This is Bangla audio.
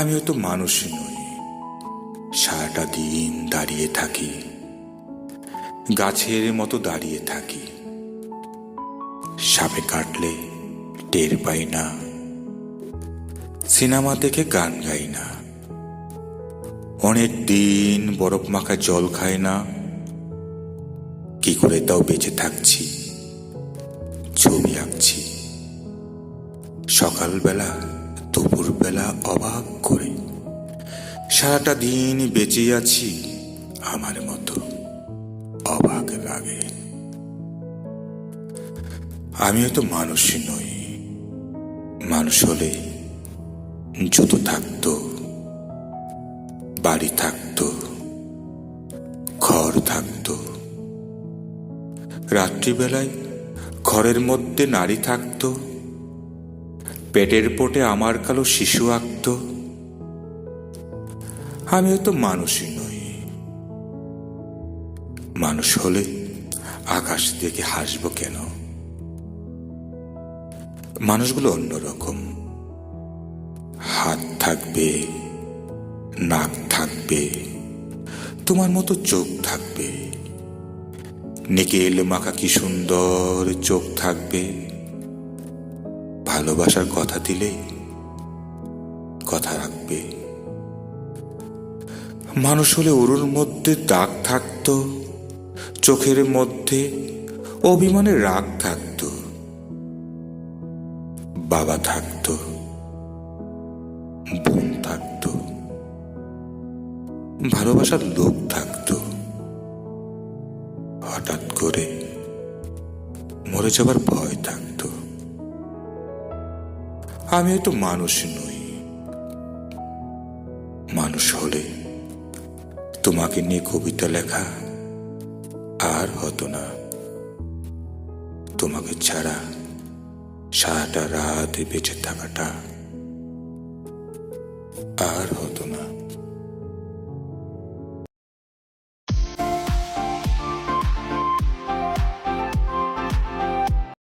আমিও তো মানুষই নই। সারাটা দিন দাঁড়িয়ে থাকি। গাছের মতো দাঁড়িয়ে থাকি। সাপে কাটলে টের পাই না। সিনেমা দেখে গান গাই না। অনেক দিন বরফ মাখা জল খাই না। কি করে তাও বেঁচে থাকছি? ছবি আঁকছি। সকালবেলা দুপুরবেলা অবাক করে। সারাটা দিন বেঁচে আছি আমার মতো। অবাক লাগে। আমিও তো মানুষই নই। মানুষ হলে জুতো থাকতো, বাড়ি থাকতো, ঘর থাকতো। রাত্রিবেলায় ঘরের মধ্যে নারী থাকতো পেটের পোটে আমার কালো শিশু আঁকত। আমিও তো মানুষই নই। মানুষ হলে আকাশ দেখে হাসবো কেন? মানুষগুলো অন্যরকম হাত থাকবে, নাক থাকবে, তোমার মতো চোখ থাকবে। নিকেল মাখা কি সুন্দর চোখ থাকবে। ভালোবাসার কথা দিলে কথা রাখবে। মানুষ হলে উরুর মধ্যে দাগ থাকতো, চোখের মধ্যে অভিমানে রাগ থাকতো, বাবা থাকতো, বোন থাকতো, ভালোবাসার লোক থাকতো। হঠাৎ করে মরে যাবার ভয় থাকতো। আমিও তো মানুষ নই। মানুষ হলে তোমাকে নিয়ে কবিতা লেখা আর হতো না। তোমাকে ছাড়া সারাটা রাত বেঁচে থাকাটা আর